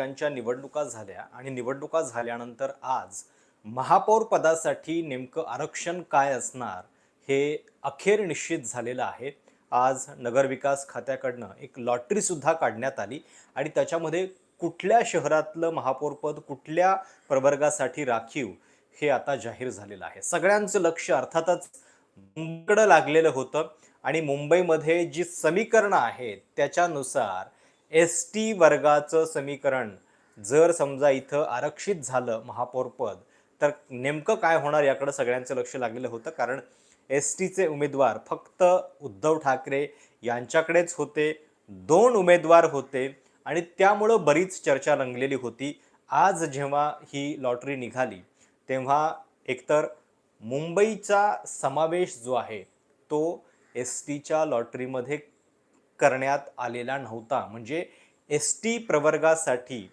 नगरपालिकांच्या निवडणुका झाल्या आणि निवडणुका झाल्यानंतर आज महापौर पदासाठी नेमकं आरक्षण काय असणार हे अखेर निश्चित झालेलं आहे. आज नगरविकास खात्याकडनं एक लॉटरीसुद्धा काढण्यात आली आणि त्याच्यामध्ये कुठल्या शहरातलं महापौरपद कुठल्या प्रवर्गासाठी राखीव हे आता जाहीर झालेलं आहे. सगळ्यांचं लक्ष अर्थातच मुंबईकडं लागलेलं होतं आणि मुंबईमध्ये जी समीकरणं आहेत त्याच्यानुसार एस टी वर्गाचं समीकरण जर समजा इथं आरक्षित झालं महापौरपद तर नेमकं काय होणार याकडं सगळ्यांचं लक्ष लागलेलं होतं कारण एस टीचे उमेदवार फक्त उद्धव ठाकरे यांच्याकडेच होते दोन उमेदवार होते आणि त्यामुळं बरीच चर्चा रंगलेली होती. आज जेव्हा ही लॉटरी निघाली तेव्हा एकतर मुंबईचा समावेश जो आहे तो एस टीच्या लॉटरीमध्ये करण्यात आलेला नव्हता. म्हणजे एस टी प्रवर्गासाठी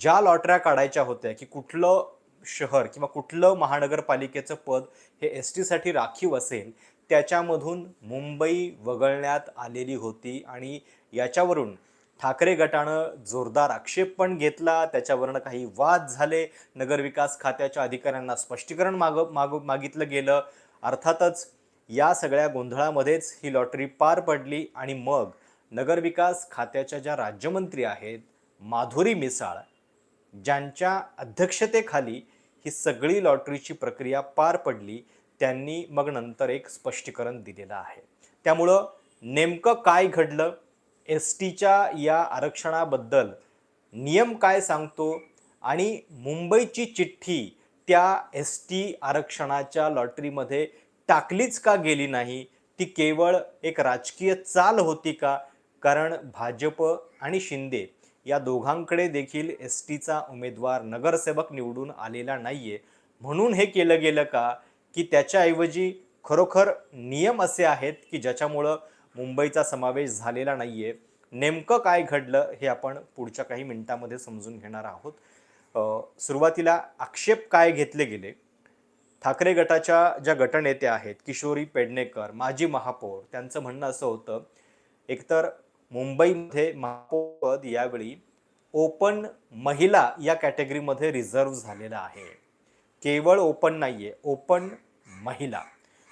ज्या लॉटऱ्या काढायच्या होत्या की कुठलं शहर किंवा कुठलं महानगरपालिकेचं पद हे एस टीसाठी राखीव असेल त्याच्यामधून मुंबई वगळण्यात आलेली होती आणि याच्यावरून ठाकरे गटानं जोरदार आक्षेप पण घेतला. त्याच्यावरनं काही वाद झाले. नगरविकास खात्याच्या अधिकाऱ्यांना स्पष्टीकरण माग माग मागितलं गेलं. अर्थातच या सगळ्या गोंधळामध्येच ही लॉटरी पार पडली आणि मग नगरविकास खात्याच्या ज्या राज्यमंत्री आहेत माधुरी मिसाळ ज्यांच्या अध्यक्षतेखाली ही सगळी लॉटरीची प्रक्रिया पार पडली त्यांनी मग नंतर एक स्पष्टीकरण दिलेलं आहे. त्यामुळं नेमकं काय घडलं? एस टीच्या या आरक्षणाबद्दल नियम काय सांगतो? आणि मुंबईची चिठ्ठी त्या एस टी आरक्षणाच्या लॉटरीमध्ये टाकलीच का गेली नाही? ती केवळ एक राजकीय चाल होती का? कारण भाजप आणि शिंदे या दोघांकडे देखील एस टीचा उमेदवार नगरसेवक निवडून आलेला नाही आहे म्हणून हे केलं गेलं का? की त्याच्याऐवजी खरोखर नियम असे आहेत की ज्याच्यामुळं मुंबईचा समावेश झालेला नाही आहे नेमकं काय घडलं हे आपण पुढच्या काही मिनटामध्ये समजून घेणार आहोत. सुरुवातीला आक्षेप काय घेतले गेले? ठाकरे गटाच्या ज्या गटनेत्या आहेत किशोरी पेडणेकर माजी महापौर त्यांचं म्हणणं असं होतं एकतर मुंबईमध्ये महापौरपद यावेळी ओपन महिला या कॅटेगरीमध्ये रिझर्व झालेलं आहे. केवळ ओपन नाही आहे ओपन महिला.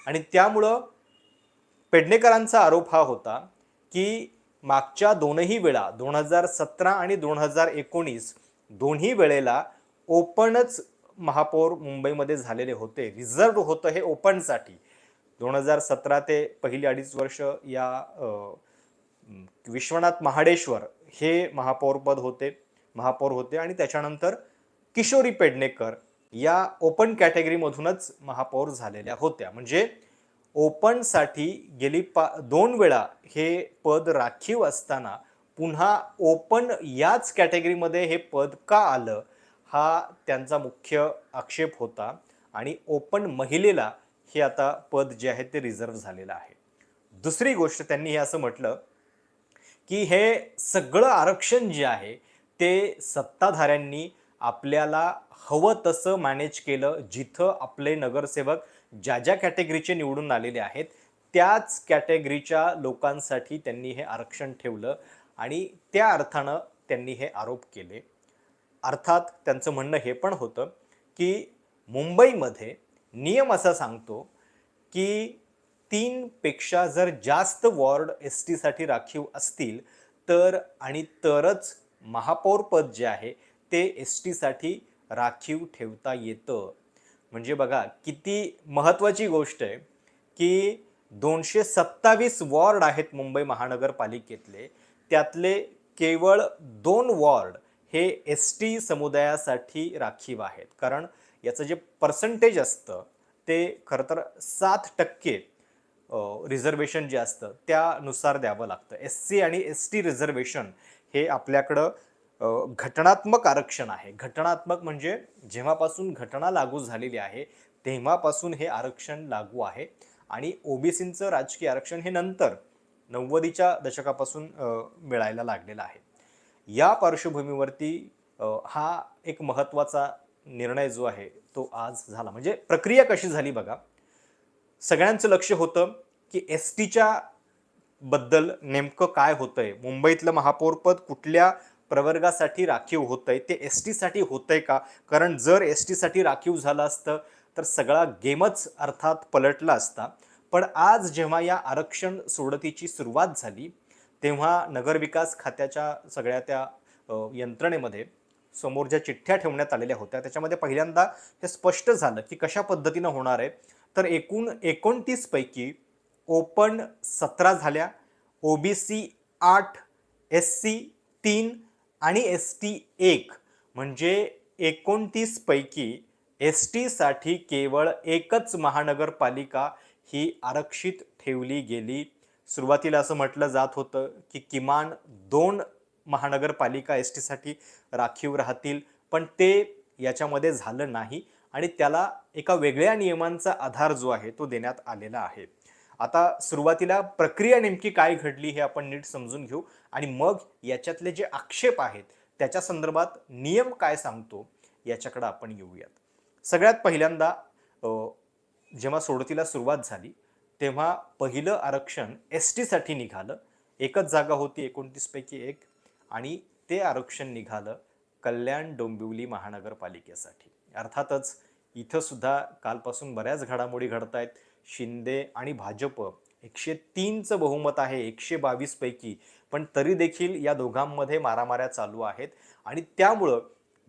आणि त्यामुळं पेडणेकरांचा आरोप हा होता की मागच्या दोनही वेळा दोन हजार सतरा आणि दोन हजार एकोणीस दोन्ही वेळेला ओपनच महापौर मुंबईमध्ये झालेले होते. रिझर्व होतं हे ओपनसाठी. दोन हजार सतरा ते पहिली अडीच वर्ष या विश्वनाथ महाडेश्वर हे महापौरपद होते महापौर होते आणि त्याच्यानंतर किशोरी पेडणेकर या ओपन कॅटेगरीमधूनच महापौर झालेल्या होत्या. म्हणजे ओपनसाठी गेली पा दोन वेळा हे पद राखीव असताना पुन्हा ओपन याच कॅटेगरीमध्ये हे पद का आलं? हा त्यांचा मुख्य आक्षेप होता आणि ओपन महिलेला हे आता पद जे आहे ते रिझर्व झालेलं आहे. दुसरी गोष्ट त्यांनी हे असं म्हटलं की हे सगळं आरक्षण जे आहे ते सत्ताधाऱ्यांनी आपल्याला हवं तसं मॅनेज केलं जिथं आपले नगरसेवक ज्या ज्या कॅटेगरीचे निवडून आलेले आहेत त्याच कॅटेगरीच्या लोकांसाठी त्यांनी हे आरक्षण ठेवलं आणि त्या अर्थानं त्यांनी हे आरोप केले. अर्थात त्यांचं म्हणणं हे पण होतं की मुंबईमध्ये नियम असा सांगतो की तीनपेक्षा जर जास्त वॉर्ड एस टीसाठी राखीव असतील तर आणि तरच महापौरपद जे आहे ते एस टीसाठी राखीव ठेवता येतं. म्हणजे बघा किती महत्त्वाची गोष्ट आहे की दोनशे सत्तावीस वॉर्ड आहेत मुंबई महानगरपालिकेतले. त्यातले केवळ दोन वॉर्ड हे एस टी समुदायासाठी राखीव आहेत. कारण याचं जे पर्सेंटेज असतं ते खरं तर सात टक्के रिझर्वेशन जे असतं त्यानुसार द्यावं लागतं. एस सी आणि एस टी रिझर्वेशन हे आपल्याकडं घटनात्मक आरक्षण आहे. घटनात्मक म्हणजे जेव्हापासून घटना लागू झालेली आहे तेव्हापासून हे आरक्षण लागू आहे. आणि ओबीसींचं राजकीय आरक्षण हे नंतर नव्वदीच्या दशकापासून मिळायला लागलेलं आहे. या पार्श्वभूमीवरती हा एक महत्त्वाचा निर्णय जो आहे तो आज झाला. म्हणजे प्रक्रिया कशी झाली बघा. सगळ्यांचं लक्ष होतं की एस टीच्या बद्दल नेमकं काय होतंय. मुंबईतलं महापौरपद कुठल्या प्रवर्गासाठी राखीव होतंय ते एस टीसाठी होतंय का? कारण जर एस टीसाठी राखीव झालं असतं तर सगळा गेमच अर्थात पलटला असता. पण आज जेव्हा या आरक्षण सोडतीची सुरुवात झाली तेव्हा नगरविकास खात्याच्या सगळ्या त्या यंत्रणेमध्ये समोर ज्या चिठ्ठ्या ठेवण्यात आलेल्या होत्या त्याच्यामध्ये पहिल्यांदा हे स्पष्ट झालं की कशा पद्धतीनं होणार आहे. तर एकूण एकोणतीसपैकी ओपन सतरा झाल्या. ओबीसी आठ एस सी तीन आणि एस टी एक. म्हणजे एकोणतीसपैकी एस टीसाठी केवळ एकच महानगरपालिका ही आरक्षित ठेवली गेली. सुरुवातीला असं म्हटलं जात होतं की किमान दोन महानगरपालिका एस टीसाठी राखीव राहतील पण ते याच्यामध्ये झालं नाही आणि त्याला एका वेगळ्या नियमांचा आधार जो आहे तो देण्यात आलेला आहे. आता सुरुवातीला प्रक्रिया नेमकी काय घडली हे आपण नीट समजून घेऊ आणि मग याच्यातले जे आक्षेप आहेत त्याच्या संदर्भात नियम काय सांगतो याच्याकडे आपण येऊयात. सगळ्यात पहिल्यांदा जेव्हा सोडतीला सुरुवात झाली तेव्हा पहिलं आरक्षण एस टीसाठी निघालं. एकच जागा होती एकोणतीसपैकी एक आणि ते आरक्षण निघालं कल्याण डोंबिवली महानगरपालिकेसाठी. अर्थातच इथं सुद्धा कालपासून बऱ्याच घडामोडी घडत आहेत शिंदे आणि भाजप एकशे तीनचं बहुमत आहे एकशे बावीसपैकी पण तरी देखील या दोघांमध्ये मारामाऱ्या चालू आहेत आणि त्यामुळं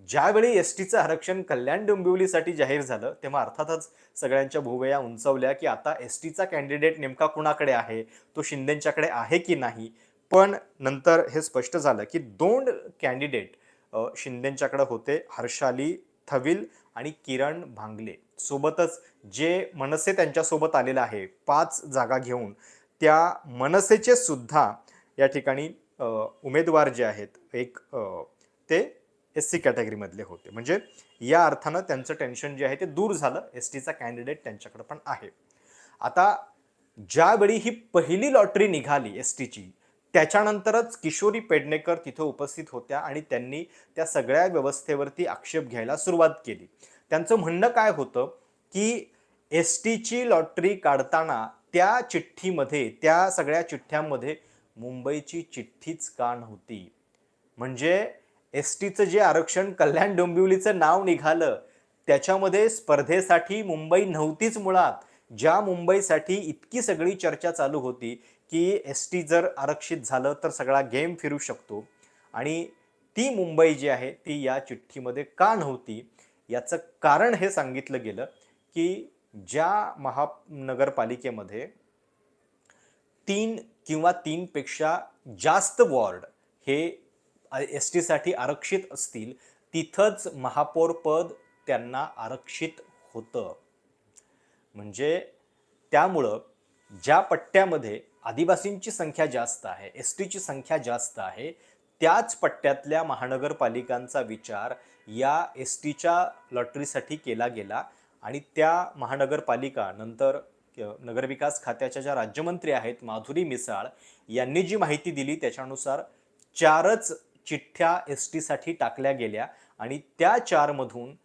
ज्यावेळी एस टीचं आरक्षण कल्याण डोंबिवलीसाठी जाहीर झालं तेव्हा अर्थातच सगळ्यांच्या भुवया उंचावल्या की आता एस टीचा कॅन्डिडेट नेमका कुणाकडे आहे तो शिंदेंच्याकडे आहे की नाही? पण नंतर हे स्पष्ट झालं की दोन कॅन्डिडेट शिंदेंच्याकडे होते हर्षाली थविल आणि किरण भांगले. सोबतच जे मनसे त्यांच्यासोबत आलेलं आहे पाच जागा घेऊन त्या मनसेचे सुद्धा या ठिकाणी उमेदवार जे आहेत एक ते एस सी कॅटेगरीमधले होते. म्हणजे या अर्थानं त्यांचं टेन्शन जे आहे ते दूर झालं. एस टीचा कॅन्डिडेट त्यांच्याकडे पण आहे. आता ज्यावेळी ही पहिली लॉटरी निघाली एस टीची त्याच्यानंतरच किशोरी पेडणेकर तिथं उपस्थित होत्या आणि त्यांनी त्या सगळ्या व्यवस्थेवरती आक्षेप घ्यायला सुरुवात केली. त्यांचं म्हणणं काय होतं की एस टीची लॉटरी काढताना त्या चिठ्ठीमध्ये त्या सगळ्या चिठ्ठ्यांमध्ये मुंबईची चिठ्ठीच का नव्हती? म्हणजे एस टीचं जे आरक्षण कल्याण डोंबिवलीचं नाव निघालं त्याच्यामध्ये स्पर्धेसाठी मुंबई नव्हतीच मुळात. ज्या मुंबईसाठी इतकी सगळी चर्चा चालू होती की एस टी जर आरक्षित झालं तर सगळा गेम फिरू शकतो. आणि ती मुंबई जी आहे ती या चिठ्ठीमध्ये का नव्हती? याचं कारण हे सांगितलं गेलं की ज्या महानगरपालिकेमध्ये तीन किंवा तीनपेक्षा जास्त वॉर्ड हे एस टीसाठी आरक्षित असतील तिथंच महापौर पद त्यांना आरक्षित होतं. म्हणजे त्यामुळं ज्या पट्ट्यामध्ये आदिवासींची संख्या जास्त आहे एस टीची संख्या जास्त आहे त्याच पट्ट्यातल्या महानगरपालिकांचा विचार या एस टीच्या लॉटरीसाठी केला गेला आणि त्या महानगरपालिका नंतर नगरविकास खात्याच्या ज्या राज्यमंत्री आहेत माधुरी मिसाळ यांनी जी माहिती दिली त्याच्यानुसार चारच चिठ्ठ्या एस टीसाठी टाकल्या गेल्या आणि त्या चारमधून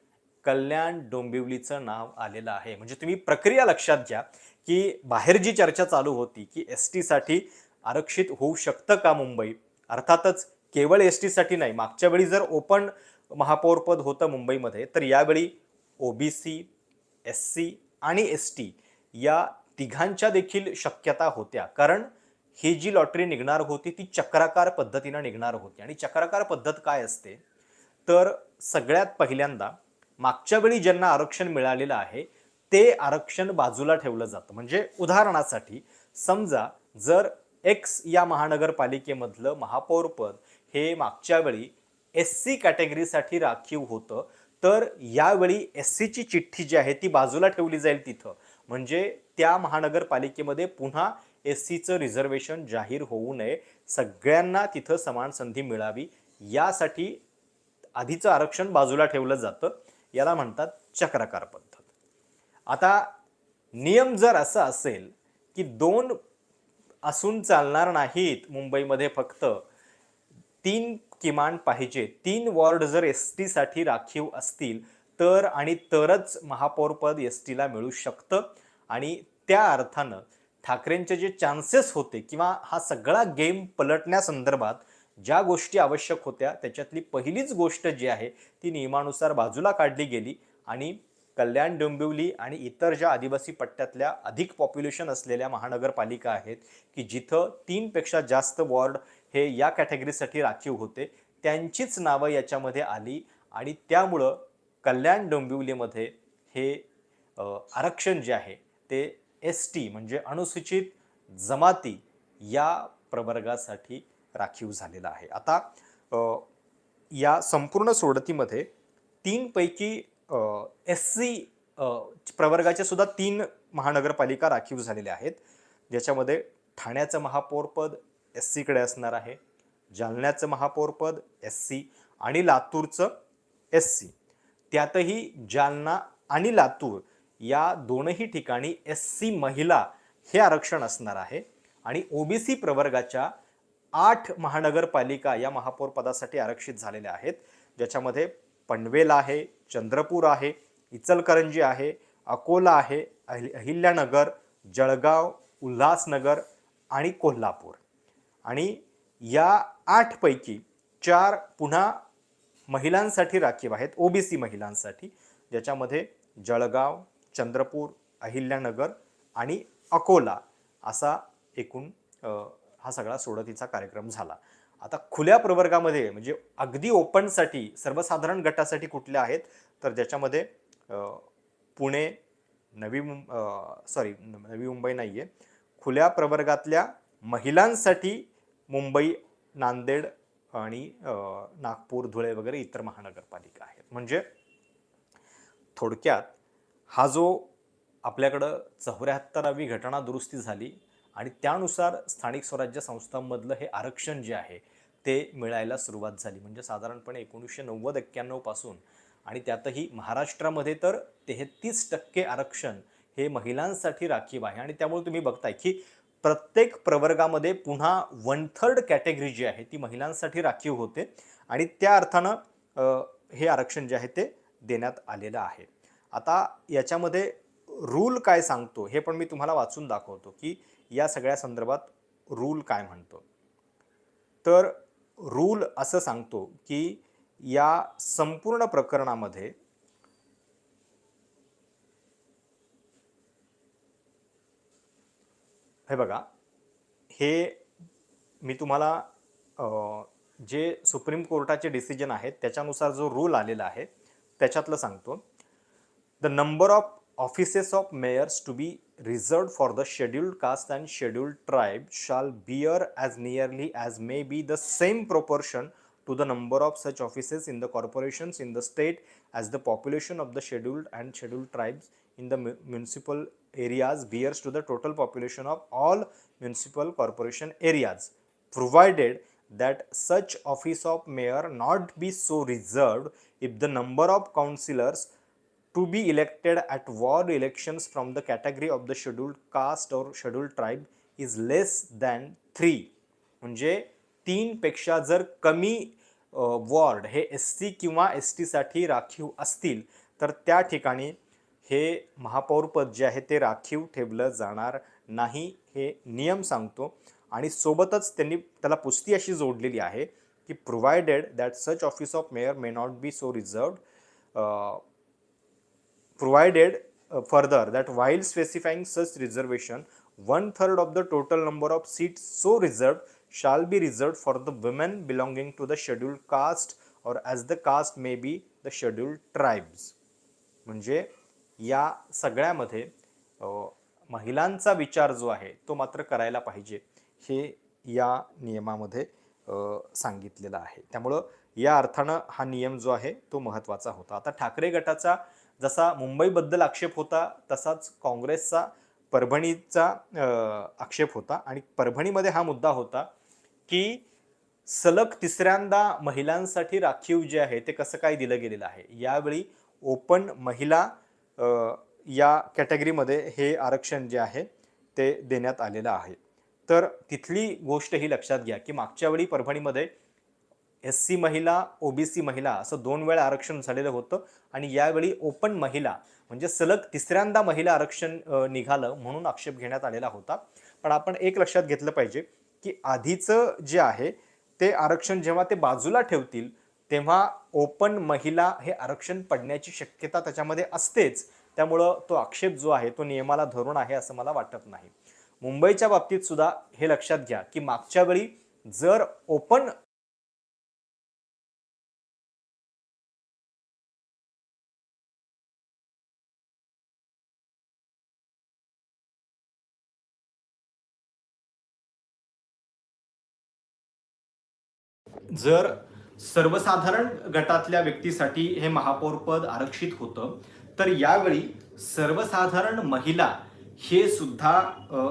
कल्याण डोंबिवलीचं नाव आलेलं आहे. म्हणजे तुम्ही प्रक्रिया लक्षात घ्या की बाहेर जी चर्चा चालू होती की एस टीसाठी आरक्षित होऊ शकतं का मुंबई? अर्थातच केवळ एस टीसाठी नाही मागच्या वेळी जर ओपन महापौरपद होतं मुंबईमध्ये तर यावेळी ओबीसी एस सी आणि एस टी या तिघांच्या देखील शक्यता होत्या. कारण ही जी लॉटरी निघणार होती ती चक्राकार पद्धतीनं निघणार होती. आणि चक्राकार पद्धत काय असते? तर सगळ्यात पहिल्यांदा मागच्या वेळी ज्यांना आरक्षण मिळालेलं आहे ते आरक्षण बाजूला ठेवलं जातं. म्हणजे उदाहरणासाठी समजा जर एक्स या महानगरपालिकेमधलं महापौरपद हे मागच्या वेळी एस सी कॅटेगरीसाठी राखीव होतं तर यावेळी एस सीची चिठ्ठी जी आहे ती बाजूला ठेवली जाईल तिथं. म्हणजे त्या महानगरपालिकेमध्ये पुन्हा एस सीचं रिझर्वेशन जाहीर होऊ नये सगळ्यांना तिथं समान संधी मिळावी यासाठी आधीचं आरक्षण बाजूला ठेवलं जातं याला म्हणतात चक्राकार पद्धत. आता नियम जर असा असेल की दोन असून चालणार नाहीत मुंबईमध्ये फक्त तीन किमान पाहिजे तीन वॉर्ड जर एस टीसाठी राखीव असतील तर आणि तरच महापौरपद एस टीला मिळू शकतं आणि त्या अर्थानं ठाकरेंचे जे चान्सेस होते किंवा हा सगळा गेम पलटण्यासंदर्भात ज्या गोष्टी आवश्यक होत्या त्याच्यातली पहिलीच गोष्ट जी आहे ती नियमानुसार बाजूला काढली गेली आणि कल्याण डोंबिवली आणि इतर ज्या आदिवासी पट्ट्यातल्या अधिक पॉप्युलेशन असलेल्या महानगरपालिका आहेत की जिथं तीनपेक्षा जास्त वॉर्ड हे या कॅटेगरीसाठी राखीव होते त्यांचीच नावं याच्यामध्ये आली आणि त्यामुळं कल्याण डोंबिवलीमध्ये हे आरक्षण जे आहे ते एस टी म्हणजे अनुसूचित जमाती या प्रवर्गासाठी राखीव झालेला आहे. आता या संपूर्ण सोडतीमध्ये तीनपैकी एस सी प्रवर्गाचे सुद्धा तीन महानगरपालिका राखीव झालेल्या आहेत. ज्याच्यामध्ये ठाण्याचं महापौरपद एस सीकडे असणार आहे जालन्याचं महापौरपद एस सी आणि लातूरचं एस सी त्यातही जालना आणि लातूर या दोनही ठिकाणी एस सी महिला हे आरक्षण असणार आहे. आणि ओबीसी प्रवर्गाच्या आठ महानगरपालिका या महापौर पदासाठी आरक्षित झालेल्या आहेत. ज्याच्यामध्ये पनवेल आहे चंद्रपूर आहे इचलकरंजी आहे अकोला आहे अहिल अहिल्यानगर जळगाव उल्हासनगर आणि कोल्हापूर. आणि या आठपैकी चार पुन्हा महिलांसाठी राखीव आहेत ओबीसी महिलांसाठी ज्याच्यामध्ये जळगाव चंद्रपूर अहिल्यानगर आणि अकोला असा एकूण हा सगळा सोडतीचा कार्यक्रम झाला. आता खुल्या प्रवर्गामध्ये म्हणजे अगदी ओपनसाठी सर्वसाधारण गटासाठी कुठल्या आहेत? तर ज्याच्यामध्ये पुणे नवी मुं सॉरी नवी मुंबई नाही आहे खुल्या प्रवर्गातल्या महिलांसाठी मुंबई नांदेड आणि नागपूर धुळे वगैरे इतर महानगरपालिका आहेत. म्हणजे थोडक्यात हा जो आपल्याकडं चौऱ्याहत्तरावी घटना दुरुस्ती झाली आणि त्यानुसार स्थानिक स्वराज्य संस्थांमधलं हे आरक्षण जे आहे ते मिळायला सुरुवात झाली. म्हणजे साधारणपणे एकोणीसशे नव्वद एक्क्याण्णवपासून आणि त्यातही महाराष्ट्रामध्ये तर तेहतीस टक्के आरक्षण हे महिलांसाठी राखीव आहे. आणि त्यामुळे तुम्ही बघताय की प्रत्येक प्रवर्गामध्ये पुन्हा वन थर्ड कॅटेगरी जी आहे ती महिलांसाठी राखीव होते आणि त्या अर्थानं हे आरक्षण जे आहे ते देण्यात आलेलं आहे. आता याच्यामध्ये रूल काय सांगतो हे पण मी तुम्हाला वाचून दाखवतो की या सगळ्या संदर्भात रूल काय म्हणतो. तर रूल असं सांगतो की या संपूर्ण प्रकरणामध्ये हे बघा हे मी तुम्हाला जे सुप्रीम कोर्टाचे डिसिजन आहेत त्याच्यानुसार जो रूल आलेला आहे त्याच्यातलं सांगतो. the number of offices of mayors to be reserved for the scheduled caste and scheduled tribe shall bear as nearly as may be the same proportion to the number of such offices in the corporations in the state as the population of the scheduled and scheduled tribes in the municipal areas bears to the total population of all municipal corporation areas provided that such office of mayor not be so reserved if the number of councillors to be elected at ward elections from the category of the scheduled caste or scheduled tribe is less than three म्हणजे तीनपेक्षा जर कमी ward हे S C किंवा S टीसाठी राखीव असतील तर त्या ठिकाणी हे महापौरपद जे आहे ते राखीव ठेवलं जाणार नाही हे नियम सांगतो. आणि सोबतच त्यांनी त्याला पुस्ती अशी जोडलेली आहे की provided that such office of mayor may not be so reserved provided uh, further that while specifying such reservation, one third of the total number of seats so reserved shall be reserved for the women belonging to the scheduled caste or as the caste may be the scheduled tribes. म्हणजे या सगळ्यामध्ये महिलांचा विचार जो आहे तो मात्र करायला पाहिजे हे या नियमामध्ये सांगितलेलं आहे त्यामुळं या अर्थानं हा नियम जो आहे तो महत्त्वाचा होता आता ठाकरे गटाचा जसा मुंबईबद्दल आक्षेप होता तसाच काँग्रेसचा परभणीचा आक्षेप होता. आणि परभणीमध्ये हा मुद्दा होता की सलग तिसऱ्यांदा महिलांसाठी राखीव जे आहे ते कसं काय दिलं गेलेलं आहे? यावेळी ओपन महिला या कॅटेगरीमध्ये हे आरक्षण जे आहे ते देण्यात आलेलं आहे. तर तिथली गोष्ट ही लक्षात घ्या की मागच्या वेळी परभणीमध्ये एस सी महिला ओबीसी महिला असं दोन वेळा आरक्षण झालेलं होतं आणि यावेळी ओपन महिला म्हणजे सलग तिसऱ्यांदा महिला आरक्षण निघालं म्हणून आक्षेप घेण्यात आलेला होता. पण आपण एक लक्षात घेतलं पाहिजे की आधीचं जे आहे ते आरक्षण जेव्हा ते बाजूला ठेवतील तेव्हा ओपन महिला हे आरक्षण पडण्याची शक्यता त्याच्यामध्ये असतेच. त्यामुळं तो आक्षेप जो आहे तो नियमाला धरून आहे असं मला वाटत नाही. मुंबईच्या बाबतीत सुद्धा हे लक्षात घ्या की मागच्या वेळी जर ओपन जर सर्वसाधारण गटातल्या व्यक्तीसाठी हे महापौरपद आरक्षित होतं तर यावेळी सर्वसाधारण महिला हे सुद्धा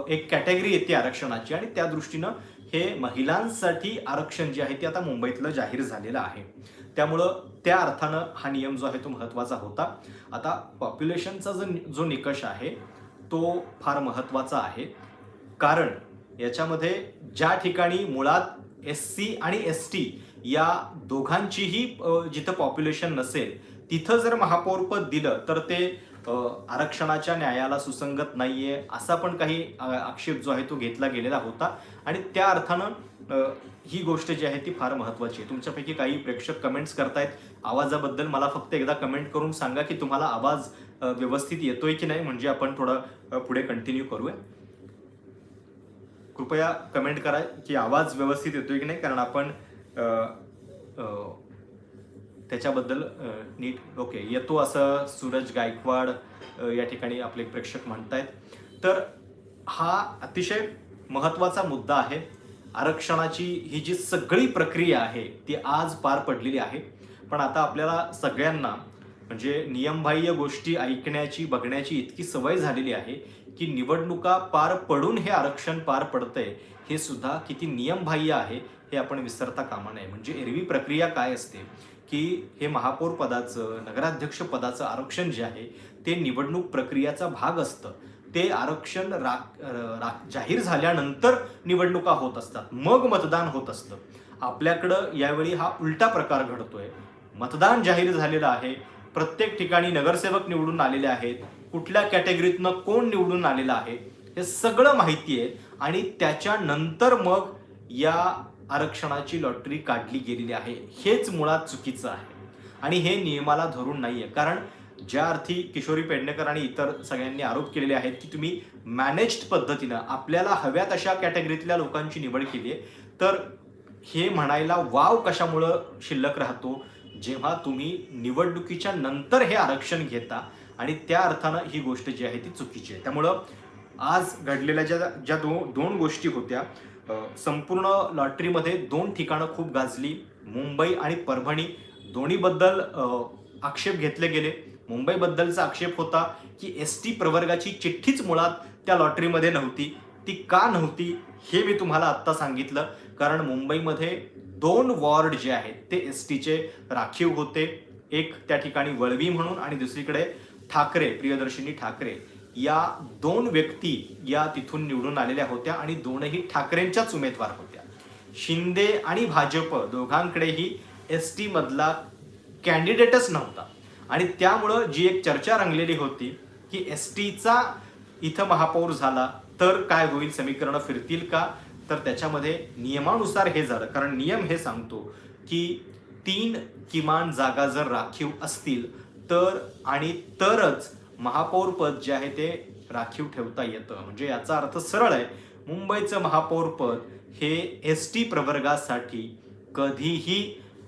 एक कॅटेगरी येते आरक्षणाची आणि त्या दृष्टीनं हे महिलांसाठी आरक्षण जे आहे ते आता मुंबईतलं जाहीर झालेलं आहे. त्यामुळं त्या अर्थानं हा नियम जो आहे तो महत्त्वाचा होता. आता पॉप्युलेशनचा जो जो निकष आहे तो फार महत्त्वाचा आहे. कारण याच्यामध्ये ज्या ठिकाणी मुळात एस सी आणि एस टी या दोघांचीही जिथं पॉप्युलेशन नसेल तिथं जर महापौरपद दिलं तर ते आरक्षणाच्या न्यायाला सुसंगत नाही आहे असा पण काही आक्षेप जो आहे तो घेतला गेलेला होता. आणि त्या अर्थानं ही गोष्ट जी आहे ती फार महत्वाची आहे. तुमच्यापैकी काही प्रेक्षक कमेंट्स करतायत आवाजाबद्दल मला फक्त एकदा कमेंट करून सांगा की तुम्हाला आवाज व्यवस्थित येतोय की नाही म्हणजे आपण थोडं पुढे कंटिन्यू करूया. कृपया कमेंट करा की आवाज व्यवस्थित येतोय की नाही? कारण आपण त्याच्याबद्दल नीट ओके येतो असं सूरज गायकवाड या ठिकाणी आपले प्रेक्षक म्हणतायत. तर हा अतिशय महत्त्वाचा मुद्दा आहे. आरक्षणाची ही जी सगळी प्रक्रिया आहे ती आज पार पडलेली आहे. पण आता आपल्याला सगळ्यांना म्हणजे नियमबाह्य गोष्टी ऐकण्याची बघण्याची इतकी सवय झालेली आहे की निवडणुका पार पडून हे आरक्षण पार पडतंय हे सुद्धा किती नियमबाह्य आहे हे आपण विसरता कामा नये. म्हणजे एरवी प्रक्रिया काय असते की हे महापौर पदाचं नगराध्यक्ष पदाचं आरक्षण जे आहे ते निवडणूक प्रक्रियाचा भाग असतं. ते आरक्षण रा रा जाहीर झाल्यानंतर निवडणुका होत असतात मग मतदान होत असतं. आपल्याकडं यावेळी हा उलटा प्रकार घडतोय. मतदान जाहीर झालेलं आहे प्रत्येक ठिकाणी नगरसेवक निवडून आलेले आहेत कुठल्या कॅटेगरीतनं कोण निवडून आलेलं आहे हे सगळं माहिती आहे आणि त्याच्यानंतर मग या आरक्षणाची लॉटरी काढली गेलेली आहे. हेच मुळात चुकीचं आहे. आणि हे नियमाला धरून नाही आहे कारण ज्या अर्थी किशोरी पेडणेकर आणि इतर सगळ्यांनी आरोप केलेले आहेत की तुम्ही मॅनेज्ड पद्धतीनं आपल्याला हव्या तशा कॅटेगरीतल्या लोकांची निवड केली आहे तर हे म्हणायला वाव कशामुळं शिल्लक राहतो? जेव्हा तुम्ही निवडणुकीच्या नंतर हे आरक्षण घेता आणि त्या अर्थानं ही गोष्ट जी आहे ती चुकीची आहे. त्यामुळं आज घडलेल्या ज्या ज्या दो दोन गोष्टी होत्या संपूर्ण लॉटरीमध्ये दोन ठिकाणं खूप गाजली. मुंबई आणि परभणी दोन्हीबद्दल आक्षेप घेतले गेले. मुंबईबद्दलचा आक्षेप होता की एस टी प्रवर्गाची चिठ्ठीच मुळात त्या लॉटरीमध्ये नव्हती. ती का नव्हती हे मी तुम्हाला आत्ता सांगितलं. कारण मुंबईमध्ये दोन वॉर्ड जे आहेत ते एस टीचे राखीव होते. एक त्या ठिकाणी वळवी म्हणून आणि दुसरीकडे ठाकरे प्रियदर्शिनी ठाकरे. या दोन व्यक्ती या तिथून निवडून आलेल्या होत्या आणि दोनही ठाकरेंच्याच उमेदवार होत्या. शिंदे आणि भाजप दोघांकडेही एस टी मधला कॅन्डिडेटच नव्हता. आणि त्यामुळं जी एक चर्चा रंगलेली होती की एस टीचा इथं महापौर झाला तर काय होईल समीकरणं फिरतील का? तर त्याच्यामध्ये नियमानुसार हे झालं. कारण नियम हे सांगतो की तीन किमान जागा जर राखीव असतील तर आणि तरच महापौरपद जे आहे ते राखीव ठेवता येतं. म्हणजे याचा अर्थ सरळ आहे. मुंबईचं महापौरपद हे एस टी प्रवर्गासाठी कधीही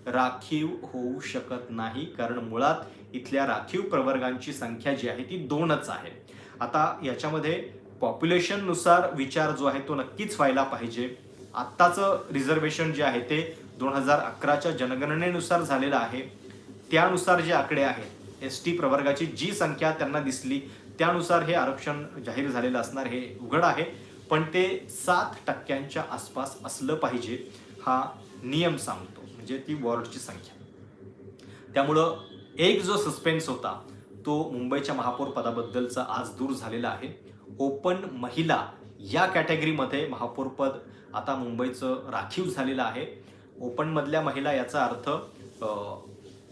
राखीव होऊ शकत नाही. कारण मुळात इथल्या राखीव प्रवर्गांची संख्या जी आहे ती दोनच आहे. आता याच्यामध्ये पॉप्युलेशननुसार विचार जो आहे तो नक्कीच व्हायला पाहिजे. आत्ताचं रिझर्वेशन जे आहे ते दोन हजार अकराच्या जनगणनेनुसार झालेलं आहे. त्यानुसार जे आकडे आहेत एस टी प्रवर्गाची जी संख्या त्यांना दिसली त्यानुसार हे आरक्षण जाहीर झालेलं असणार हे उघड आहे. पण ते सात टक्क्यांच्या आसपास असलं पाहिजे हा नियम सांगतो. म्हणजे ती वॉर्डची संख्या. त्यामुळं एक जो सस्पेन्स होता तो मुंबईच्या महापौर पदाबद्दलचा आज दूर झालेला आहे. ओपन महिला या कॅटेगरीमध्ये महापौरपद आता मुंबईचं राखीव झालेलं आहे. ओपनमधल्या महिला याचा अर्थ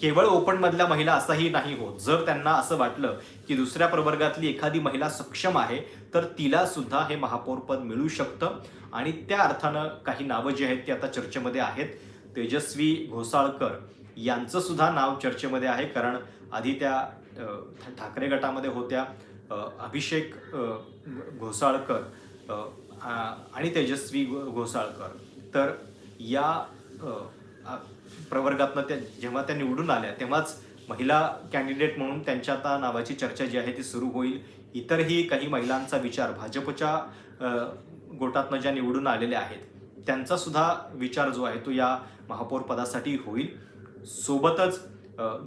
केवळ ओपनमधल्या महिला असाही नाही होत. जर त्यांना असं वाटलं की दुसऱ्या प्रवर्गातली एखादी महिला सक्षम आहे तर तिला सुद्धा हे महापौरपद मिळू शकतं. आणि त्या अर्थानं काही नावं जी आहेत ती आता चर्चेमध्ये आहेत. तेजस्वी घोसाळकर यांचं सुद्धा नाव चर्चेमध्ये आहे कारण आधी त्या ठाकरे गटामध्ये होत्या. अभिषेक घोसाळकर आणि तेजस्वी घोसाळकर. तर या प्रवर्गातनं त्या जेव्हा त्या निवडून आल्या तेव्हाच महिला कॅन्डिडेट म्हणून त्यांच्या आता नावाची चर्चा जी आहे ती सुरू होईल. इतरही काही महिलांचा विचार भाजपच्या गोटातनं ज्या निवडून आलेल्या आहेत त्यांचा सुद्धा विचार जो आहे तो या महापौर पदासाठी होईल. सोबतच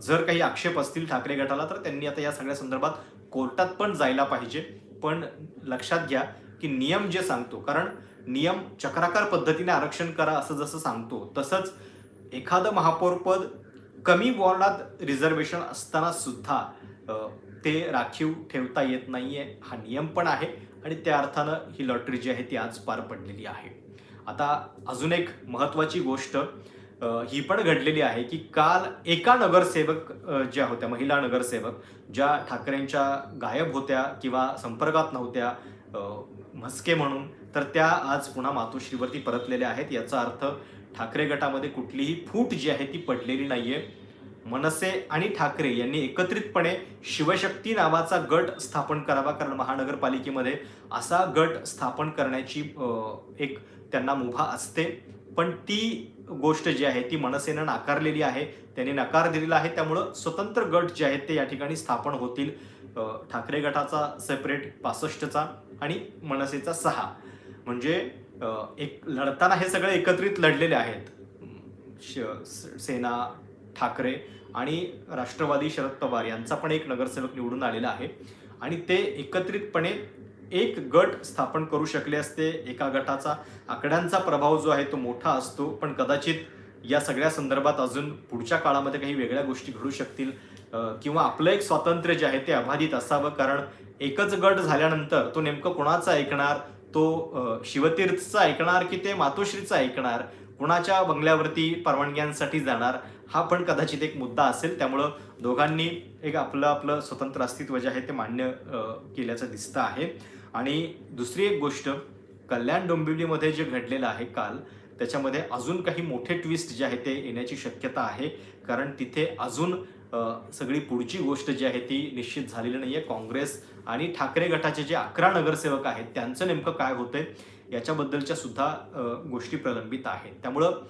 जर काही आक्षेप असतील ठाकरे गटाला तर त्यांनी आता या सगळ्या संदर्भात कोर्टात पण जायला पाहिजे. पण लक्षात घ्या की नियम जे सांगतो कारण नियम चक्राकार पद्धतीने आरक्षण करा असं जसं सांगतो तसंच एखादं महापौरपद कमी वॉर्डात रिझर्वेशन असताना सुद्धा ते राखीव ठेवता येत नाहीये. हा नियम पण आहे आणि त्या अर्थानं ही लॉटरी जी आहे ती आज पार पडलेली आहे. आता अजून एक महत्वाची गोष्ट ही पण घडलेली आहे की काल एका नगरसेवक ज्या होत्या महिला नगरसेवक ज्या ठाकरेंच्या गायब होत्या किंवा संपर्कात नव्हत्या म्हस्के म्हणून तर त्या आज पुन्हा मातोश्रीवरती परतलेल्या आहेत. याचा अर्थ ठाकरे गटामध्ये कुठलीही फूट जी आहे ती पडलेली नाहीये. मनसे आणि ठाकरे यांनी एकत्रितपणे शिवशक्ती नावाचा गट स्थापन करावा कारण महानगरपालिकेमध्ये असा गट स्थापन करण्याची एक त्यांना मुभा असते. पण ती गोष्ट जी आहे ती मनसेनं नाकारलेली आहे. त्यांनी नकार दिलेला आहे. त्यामुळं स्वतंत्र गट जे आहेत ते या ठिकाणी स्थापन होतील. ठाकरे गटाचा सेपरेट पासष्टचा आणि मनसेचा सहा. म्हणजे एक लढताना हे सगळे एकत्रित लढलेले आहेत. श- स- सेना ठाकरे आणि राष्ट्रवादी शरद पवार यांचा पण एक नगरसेवक निवडून आलेला आहे. आणि ते एकत्रितपणे एक गट स्थापन करू शकले असते एका गटाचा. आकड्यांचा प्रभाव जो आहे तो मोठा असतो पण कदाचित या सगळ्या संदर्भात अजून पुढच्या काळामध्ये काही वेगळ्या गोष्टी घडू शकतील किंवा आपलं एक स्वातंत्र्य जे आहे ते अबाधित असावं कारण एकच गट झाल्यानंतर तो नेमकं कुणाचा ऐकणार? तो शिवतीर्थचा ऐकणार की ते मातोश्रीचा ऐकणार? कुणाच्या बंगल्यावरती परवानग्यांसाठी जाणार? हा पण कदाचित एक मुद्दा असेल. त्यामुळं दोघांनी एक आपलं आपलं स्वतंत्र अस्तित्व जे आहे ते मान्य केल्याचं दिसतं आहे. आणि दुसरी एक गोष्ट कल्याण डोंबिवलीमध्ये जे घडलेलं आहे काल त्याच्यामध्ये अजून काही मोठे ट्विस्ट जे आहे ते येण्याची शक्यता आहे. कारण तिथे अजून सगळी पुढची गोष्ट जी आहे ती निश्चित झालेली नाही आहे काँग्रेस आणि ठाकरे गटाचे जे अकरा नगरसेवक आहेत त्यांचं नेमकं काय होतंय याच्याबद्दलच्या सुद्धा गोष्टी प्रलंबित आहेत. त्यामुळं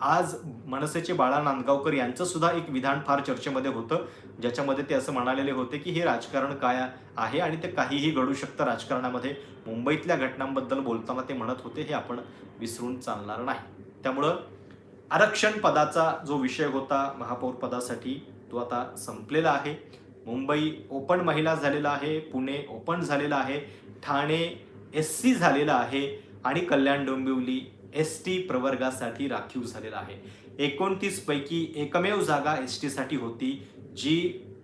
आज मनसेचे बाळा नांदगावकर यांचं सुद्धा एक विधान फार चर्चेमध्ये होतं ज्याच्यामध्ये ते असं म्हणालेले होते की हे राजकारण काय आहे आणि ते काहीही घडू शकतं राजकारणामध्ये. मुंबईतल्या घटनांबद्दल बोलताना ते म्हणत होते हे आपण विसरून चालणार नाही. त्यामुळं आरक्षण पदाचा जो विषय होता महापौर पदासाठी तो आता संपलेला आहे. मुंबई ओपन महिला झालेला आहे पुणे ओपन झालेला आहे ठाणे एस सी झालेला आहे आणि कल्याण डोंबिवली एस टी प्रवर्गासाठी राखीव झालेला आहे. एकोणतीस पैकी एकमेव जागा एस टीसाठी होती जी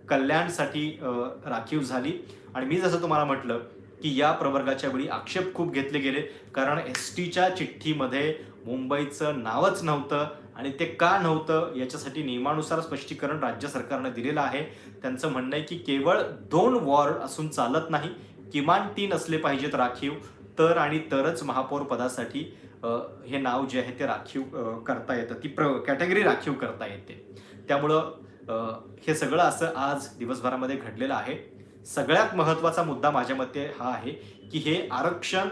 कल्याणसाठी राखीव झाली. आणि मी जसं तुम्हाला म्हटलं की या प्रवर्गाच्या वेळी आक्षेप खूप घेतले गेले कारण एस टीच्या चिठ्ठीमध्ये मुंबईचं नावच नव्हतं आणि ते का नव्हतं याच्यासाठी नियमानुसार स्पष्टीकरण राज्य सरकारनं दिलेलं आहे. त्यांचं म्हणणं आहे की केवळ दोन वॉर्ड असून चालत नाही किमान तीन असले पाहिजेत राखीव तर आणि तरच महापौर पदासाठी हे नाव जे आहे ते राखीव करता येतं. ती प्र कॅटेगरी राखीव करता येते. त्यामुळं हे सगळं असं आज दिवसभरामध्ये घडलेलं आहे. सगळ्यात महत्त्वाचा मुद्दा माझ्या मते हा आहे की हे आरक्षण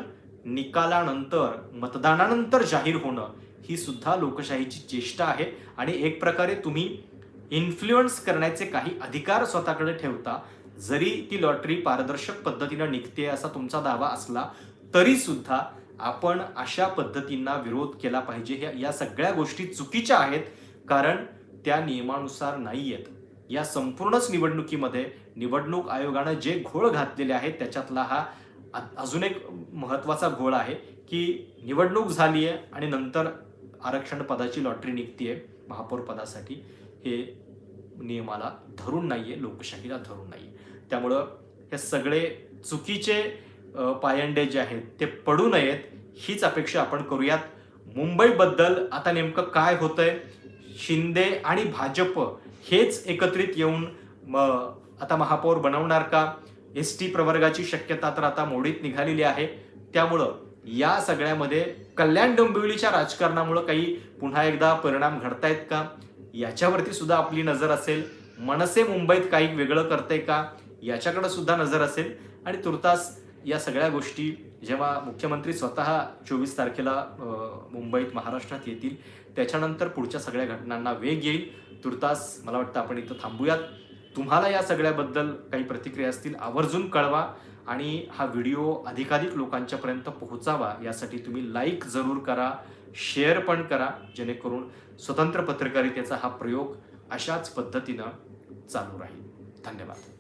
निकालानंतर मतदानानंतर जाहीर होणं ही सुद्धा लोकशाहीची चेष्टा आहे आणि एक प्रकारे तुम्ही इन्फ्लुएन्स करण्याचे काही अधिकार स्वतःकडे ठेवता जरी ती लॉटरी पारदर्शक पद्धतीनं निघते असा तुमचा दावा असला तरी सुद्धा आपण अशा पद्धतींना विरोध केला पाहिजे. ह्या या सगळ्या गोष्टी चुकीच्या आहेत कारण त्या नियमानुसार नाही आहेत. या संपूर्णच निवडणुकीमध्ये निवडणूक आयोगानं जे घोळ घातलेले आहेत त्याच्यातला हा अजून एक महत्त्वाचा घोळ आहे की निवडणूक झाली आहे आणि नंतर आरक्षण पदाची लॉटरी निघतीये महापौर पदासाठी हे नियमाला धरून नाहीये लोकशाहीला धरून नाहीये. त्यामुळं हे सगळे चुकीचे पायंडे जे आहेत ते पडू नयेत हीच अपेक्षा आपण करूयात. मुंबईबद्दल आता नेमकं काय होतंय? शिंदे आणि भाजप हेच एकत्रित येऊन म आता महापौर बनवणार का? एस टी प्रवर्गाची शक्यता तर आता मोडीत निघालेली आहे. त्यामुळं या सगळ्यामध्ये कल्याण डोंबिवलीच्या राजकारणामुळं काही पुन्हा एकदा परिणाम घडतायत का? याच्यावरती सुद्धा आपली नजर असेल. मनसे मुंबईत काही वेगळं करते का? याच्याकडे सुद्धा नजर असेल. आणि तुर्तास या सगळ्या गोष्टी जेव्हा मुख्यमंत्री स्वतः चोवीस तारखेला मुंबईत महाराष्ट्रात येतील त्याच्यानंतर पुढच्या सगळ्या घटनांना वेग येईल. तुर्तास मला वाटतं आपण इथं थांबूयात. तुम्हाला या सगळ्याबद्दल काही प्रतिक्रिया असतील आवर्जून कळवा आणि हा व्हिडिओ अधिकाधिक लोकांच्यापर्यंत पोहोचावा. यासाठी तुम्ही लाईक जरूर करा शेअर पण करा जेणेकरून स्वतंत्र पत्रकारितेचा हा प्रयोग अशाच पद्धतीनं चालू राहील. धन्यवाद.